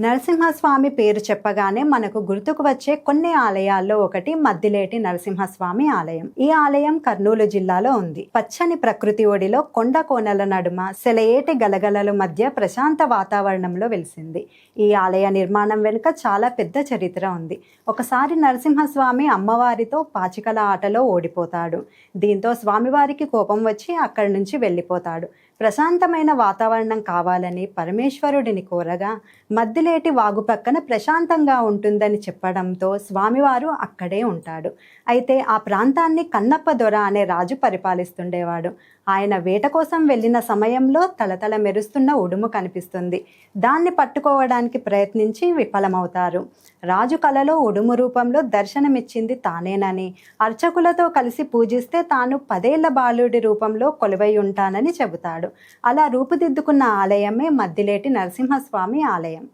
నరసింహస్వామి పేరు చెప్పగానే మనకు గుర్తుకు వచ్చే కొన్ని ఆలయాల్లో ఒకటి మద్దిలేటి నరసింహస్వామి ఆలయం. ఈ ఆలయం కర్నూలు జిల్లాలో ఉంది. పచ్చని ప్రకృతి ఒడిలో కొండ కోనల నడుమ సెలయేటి గలగలల మధ్య ప్రశాంత వాతావరణంలో వెలిసింది. ఈ ఆలయ నిర్మాణం వెనుక చాలా పెద్ద చరిత్ర ఉంది. ఒకసారి నరసింహస్వామి అమ్మవారితో పాచికల ఆటలో ఓడిపోతాడు. దీంతో స్వామివారికి కోపం వచ్చి అక్కడి నుంచి వెళ్ళిపోతాడు. ప్రశాంతమైన వాతావరణం కావాలని పరమేశ్వరుడిని కోరగా మద్దిలేటి వాగు పక్కన ప్రశాంతంగా ఉంటుందని చెప్పడంతో స్వామివారు అక్కడే ఉంటాడు. అయితే ఆ ప్రాంతాన్ని కన్నప్ప దొర అనే రాజు పరిపాలిస్తుండేవాడు. ఆయన వేట కోసం వెళ్ళిన సమయంలో తలతల మెరుస్తున్న ఉడుము కనిపిస్తుంది. దాన్ని పట్టుకోవడానికి ప్రయత్నించి విఫలమవుతారు. రాజు కలలో ఉడుము రూపంలో దర్శనమిచ్చింది తానేనని అర్చకులతో కలిసి పూజిస్తే తాను పదేళ్ళ బాలుడి రూపంలో కొలువై ఉంటానని చెబుతాడు. అలా రూపుదిద్దుకున్న ఆలయమే మద్దిలేటి నరసింహస్వామి ఆలయం.